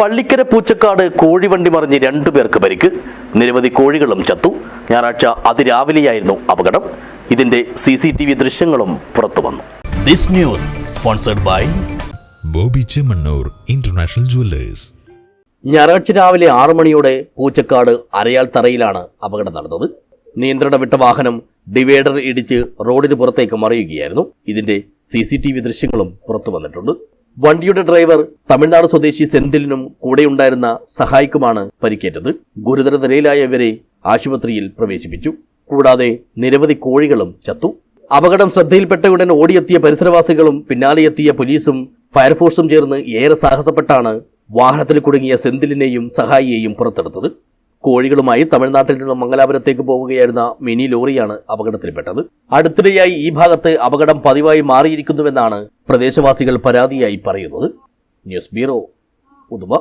പള്ളിക്കര പൂച്ചക്കാട് കോഴിവണ്ടി മറിഞ്ഞ് രണ്ടു പേർക്ക് പരിക്ക്. നിരവധി കോഴികളും ചത്തു. ഞായറാഴ്ച അതിരാവിലെയായിരുന്നു അപകടം. ഇതിന്റെ സി സി ടി വി ദൃശ്യങ്ങളും പുറത്തു വന്നു. This news sponsored by Bobby Chemmanur international jewellers. ഞായറാഴ്ച രാവിലെ ആറു മണിയോടെ പൂച്ചക്കാട് അരയാൽ തറയിലാണ് അപകടം നടന്നത്. നിയന്ത്രണം വിട്ട വാഹനം ഡിവൈഡർ ഇടിച്ച് റോഡിന് പുറത്തേക്ക് മറിയുകയായിരുന്നു. ഇതിന്റെ സി സി ടി വി ദൃശ്യങ്ങളും പുറത്തു വന്നിട്ടുണ്ട്. വണ്ടിയുടെ ഡ്രൈവർ തമിഴ്നാട് സ്വദേശി സെന്തിലിനും കൂടെയുണ്ടായിരുന്ന സഹായിക്കുമാണ് പരിക്കേറ്റത്. ഗുരുതര നിലയിലായ ഇവരെ ആശുപത്രിയിൽ പ്രവേശിപ്പിച്ചു. കൂടാതെ നിരവധി കോഴികളും ചത്തു. അപകടം ശ്രദ്ധയിൽപ്പെട്ട ഉടൻ ഓടിയെത്തിയ പരിസരവാസികളും പിന്നാലെയെത്തിയ പോലീസും ഫയർഫോഴ്സും ചേർന്ന് ഏറെ സാഹസപ്പെട്ടാണ് വാഹനത്തിൽ കുടുങ്ങിയ സെന്തിലിനെയും സഹായിയെയും പുറത്തെടുത്തത്. കോഴികളുമായി തമിഴ്നാട്ടിൽ നിന്ന് മംഗലാപുരത്തേക്ക് പോവുകയായിരുന്ന മിനി ലോറിയാണ് അപകടത്തിൽപ്പെട്ടത്. അടുത്തിടെയായി ഈ ഭാഗത്ത് അപകടം പതിവായി മാറിയിരിക്കുന്നുവെന്നാണ് പ്രദേശവാസികൾ പരാതിയായി പറയുന്നത്. News bureau Uduma.